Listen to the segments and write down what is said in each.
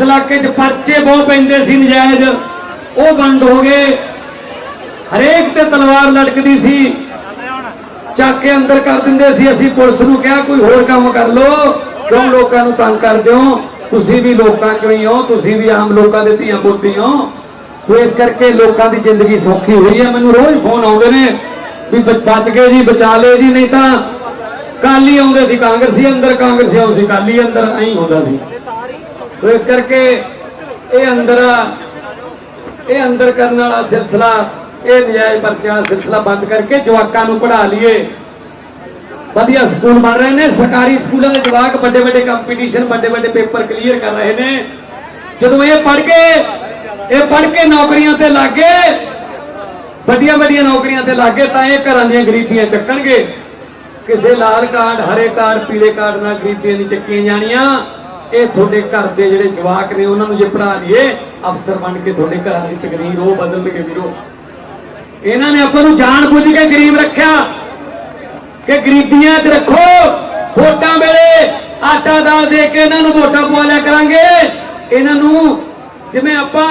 ਇਸ ਇਲਾਕੇ 'ਚ ਪਰਚੇ ਬਹੁਤ ਪੈਂਦੇ ਸੀ ਨਜਾਇਜ਼। ਉਹ ਬੰਦ ਹੋ ਗਏ। ਹਰੇਕ ਤੇ ਤਲਵਾਰ ਲਟਕਦੀ ਸੀ। ਚੱਕ ਕੇ ਅੰਦਰ ਕਰ ਦਿੰਦੇ ਸੀ। ਅਸੀਂ ਪੁਲਿਸ ਨੂੰ ਕਿਹਾ, ਕੋਈ ਹੋਰ ਕੰਮ ਕਰ ਲਓ। ਕਿਉਂ ਲੋਕਾਂ ਨੂੰ ਤੰਗ ਕਰਦੇ ਹੋ। ਤੁਸੀਂ ਵੀ ਲੋਕਾਂ ਚੋਂ ਹੀ? ਹੋ ਤੁਸੀਂ ਵੀ ਆਮ ਲੋਕਾਂ ਦੇ ਧੀਆਂ ਪੁੱਤੀ ਹੋ। ਸੋ ਇਸ ਕਰਕੇ ਲੋਕਾਂ ਦੀ ਜ਼ਿੰਦਗੀ ਸੌਖੀ ਹੋਈ ਹੈ। ਮੈਨੂੰ ਰੋਜ਼ ਫੋਨ ਆਉਂਦੇ ਨੇ ਵੀ ਬਚ ਗਏ ਜੀ, ਬਚਾ ਲਏ ਜੀ, ਨਹੀਂ ਤਾਂ ਕਾਲੀ ਆਉਂਦੇ ਸੀ, ਕਾਂਗਰਸੀ ਅੰਦਰ, ਕਾਂਗਰਸੀ ਆਉਂਦੇ ਸੀ ਕਾਲੀ ਅੰਦਰ, ਐਂ ਹੁੰਦਾ ਸੀ। ਸੋ ਇਸ ਕਰਕੇ ਇਹ ਅੰਦਰ ਇਹ ਅੰਦਰ ਕਰਨ ਵਾਲਾ ਸਿਲਸਿਲਾ, ਇਹ ਨਜਾਇਜ਼ ਪਰਚਿਆਂ ਵਾਲਾ ਸਿਲਸਿਲਾ ਬੰਦ ਕਰਕੇ ਜਵਾਕਾਂ ਨੂੰ ਪੜ੍ਹਾ ਲਈਏ। ਵਧੀਆ ਸਕੂਲ ਬਣ ਰਹੇ ਨੇ, ਸਰਕਾਰੀ ਸਕੂਲਾਂ ਦੇ ਜਵਾਕ ਵੱਡੇ ਵੱਡੇ ਕੰਪੀਟੀਸ਼ਨ ਵੱਡੇ ਵੱਡੇ ਪੇਪਰ ਕਲੀਅਰ ਕਰ ਰਹੇ ਨੇ। ਜਦੋਂ ਇਹ ਪੜ੍ਹ ਕੇ, ਇਹ ਪੜ੍ਹ ਕੇ ਨੌਕਰੀਆਂ ਤੇ ਲੱਗੇ ਵੱਡੀਆਂ ਵੱਡੀਆਂ ਨੌਕਰੀਆਂ ਤੇ ਲੱਗੇ ਤਾਂ ਇਹ ਘਰਾਂ ਦੀਆਂ ਗਰੀਬੀਆਂ ਚੱਕਣਗੇ। ਕਿਸੇ ਲਾਲ ਕਾਰਡ, ਹਰੇ ਕਾਰਡ, ਪੀਲੇ ਕਾਰਡ ਨਾਲ ਗਰੀਬੀਆਂ ਨਹੀਂ ਚੱਕੀਆਂ ਜਾਣੀਆਂ। ਇਹ ਤੁਹਾਡੇ ਘਰ ਦੇ ਜਿਹੜੇ ਜਵਾਕ ਨੇ, ਉਹਨਾਂ ਨੂੰ ਜੇ ਪੜ੍ਹਾ ਲਈਏ, ਅਫਸਰ ਬਣ ਕੇ ਤੁਹਾਡੇ ਘਰਾਂ ਦੀ ਤਕਦੀਰ ਉਹ ਬਦਲਣਗੇ ਵੀਰੋ। ਇਹਨਾਂ ਨੇ ਆਪਾਂ ਨੂੰ ਜਾਣ ਬੁੱਝ ਕੇ ਗਰੀਬ ਰੱਖਿਆ। ਕਿ ਗਰੀਬੀਆਂ 'ਚ ਰੱਖੋ। ਵੋਟਾਂ ਵੇਲੇ ਆਟਾ ਦਾਲ ਦੇ ਕੇ ਇਹਨਾਂ ਨੂੰ ਵੋਟਾਂ ਪਵਾ ਲਿਆ ਕਰਾਂਗੇ। ਇਹਨਾਂ ਨੂੰ ਜਿਵੇਂ ਆਪਾਂ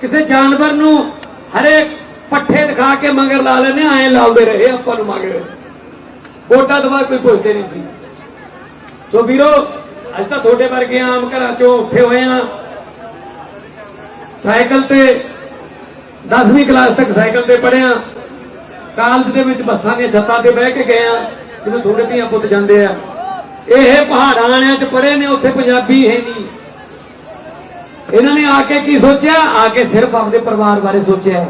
ਕਿਸੇ ਜਾਨਵਰ ਨੂੰ ਹਰੇਕ ਪੱਠੇ ਦਿਖਾ ਕੇ ਮਗਰ ਲਾ ਲੈਨੇ ਐਂ ਲਾਉਂਦੇ ਰਹੇ ਆਪਾਂ ਨੂੰ ਮਗਰ। ਵੋਟਾਂ ਤੋਂ ਕੋਈ ਪੁੱਛਦੇ ਨਹੀਂ ਸੀ। ਸੋ ਵੀਰੋ ਅੱਜ ਤਾਂ ਤੁਹਾਡੇ ਵਰਗੇ ਆਮ ਘਰਾਂ ਚੋਂ ਉੱਠੇ ਹੋਏ ਆ ਸਾਈਕਲ ਤੇ 10ਵੀਂ ਕਲਾਸ ਤੱਕ ਸਾਈਕਲ ਤੇ ਪੜ੍ਹਿਆ ਕਾਲਜ ਦੇ ਵਿੱਚ ਬੱਸਾਂ ਦੀਆਂ ਛੱਤਾਂ ਤੇ ਬਹਿ ਕੇ ਗਏ ਆ ਜਿਵੇਂ ਤੁਹਾਡੇ ਧੀਆਂ ਪੁੱਤ ਜਾਂਦੇ ਆ। ਇਹ ਪਹਾੜਾਂ ਵਾਲਿਆਂ 'ਚ ਪੜ੍ਹੇ ਨੇ, ਉੱਥੇ ਪੰਜਾਬੀ ਹੈ ਨਹੀਂ। ਇਹਨਾਂ ਨੇ ਆ ਕੇ ਕੀ ਸੋਚਿਆ? ਆ ਕੇ ਸਿਰਫ ਆਪਣੇ ਪਰਿਵਾਰ ਬਾਰੇ ਸੋਚਿਆ।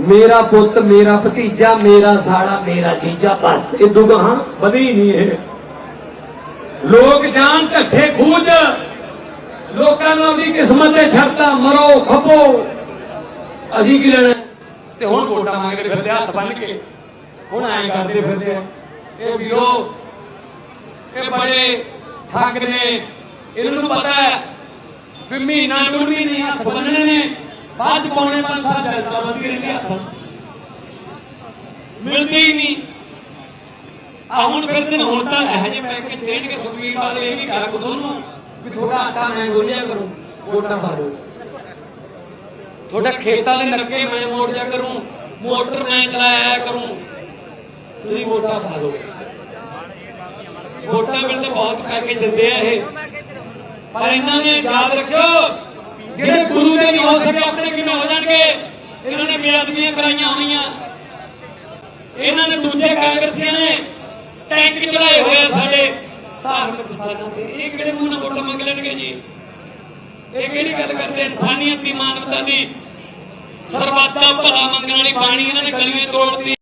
ਮੇਰਾ ਪੁੱਤ, ਮੇਰਾ ਭਤੀਜਾ, ਮੇਰਾ ਸਾੜਾ ਮੇਰਾ ਜੀਜਾ, ਬਸ। ਇਹ ਦੁਗਾਹਾਂ ਵਧੀ ਨਹੀਂ ਇਹ। ਲੋਕ ਜਾਣ ਢੱਠੇ ਖੂਜ। ਲੋਕਾਂ ਨੂੰ ਆਪਣੀ ਕਿਸਮਤ ਤੇ ਛੱਡਤਾ ਮਰੋ, ਖਪੋ। ਅਸੀਂ ਕੀ ਲੈਣਾ? ਤੇ ਹੁਣ ਵੋਟਾਂ ਮੰਗਦੇ ਫਿਰਦੇ ਹੱਥ ਬੰਨ ਕੇ। ਹੁਣ ਐਂ ਕਰਦੇ ਫਿਰਦੇ ਆ। ਇਹ ਵੀਰੋ, ਇਹ ਬੜੇ ਠੱਗ ਨੇ। ਇਹਨਾਂ ਨੂੰ ਪਤਾ ਹੈ ਵੀ ਮਹੀਨਾ ਡੂਢ ਵੀ ਨਹੀਂ, ਹੱਥ ਬੰਨਣੇ ਨੇ। ਬਾਅਦ ਚ ਪੌਣੇ ਪੰਜ ਸਾਲ ਚੱਲਦਾ ਬੰਦੀ ਰਹਿੰਦੀ ਹੱਥ। ਮਿਲਦੀ ਹੀ ਨਹੀਂ। ਆ ਹੁਣ ਫਿਰ ਦਿਨ ਹੁਣ ਤਾਂ ਇਹੋ ਜਿਹੇ ਪੈਕੇਜ ਦੇਣਗੇ ਸੁਖਵੀਰ ਵਾਲੇ ਇਹ ਵੀ ਕਰ ਕੋ ਤੁਹਾਨੂੰ ਵੀ ਥੋੜਾ ਆਟਾ ਮੈਂ ਗੋਲਿਆ ਕਰੂੰ, ਵੋਟਾਂ ਪਾ ਦਿਓ। ਤੁਹਾਡਾ ਖੇਤਾਂ ਦੇ ਨਰਕੇ ਮੈਂ ਮੋੜ ਜਾ ਕਰੂੰ, ਮੋਟਰ ਮੈਂ ਚਲਾਇਆ ਕਰੂੰ, ਤੁਸੀਂ ਵੋਟਾਂ ਪਾ ਦਿਓ। ਵੋਟਾਂ ਮਿਲਦੇ ਬਹੁਤ ਪੈਕੇਜ ਦਿੰਦੇ ਆ ਇਹ। ਪਰ ਇਹਨਾਂ ਨੇ ਯਾਦ ਰੱਖਿਓ, ਜਿਹੜੇ ਗੁਰੂ ਦੇ ਨਹੀਂ ਹੋ ਸਕੇ ਆਪਣੇ ਕਿਵੇਂ ਹੋ ਜਾਣਗੇ? ਇਹਨਾਂ ਨੇ ਬੇਅਦਬੀਆਂ ਕਰਾਈਆਂ ਹੋਈਆਂ ਇਹਨਾਂ ਨੇ ਦੂਜੇ ਕਾਂਗਰਸੀਆਂ ਟੈਂਕ ਚਲਾਏ ਹੋਏ ਆ ਸਾਡੇ। ਧਾਰਮਿਕ ਸਥਾਨਾਂ ਤੇ। ਇਹ ਕਿਹੜੇ ਮੂੰਹ ਨਾਲ ਵੋਟਾਂ ਮੰਗ ਲੈਣਗੇ ਜੀ? ਇਹ ਕਿਹੜੀ ਗੱਲ ਕਰਦੇ ਇਨਸਾਨੀਅਤ ਦੀ ਮਾਨਵਤਾ ਦੀ ਸਰਬੱਤ ਭਲਾ ਮੰਗਣ ਵਾਲੀ ਬਾਣੀ ਇਹਨਾਂ ਨੇ ਗਲੀਆਂ ਤੋੜਤੀ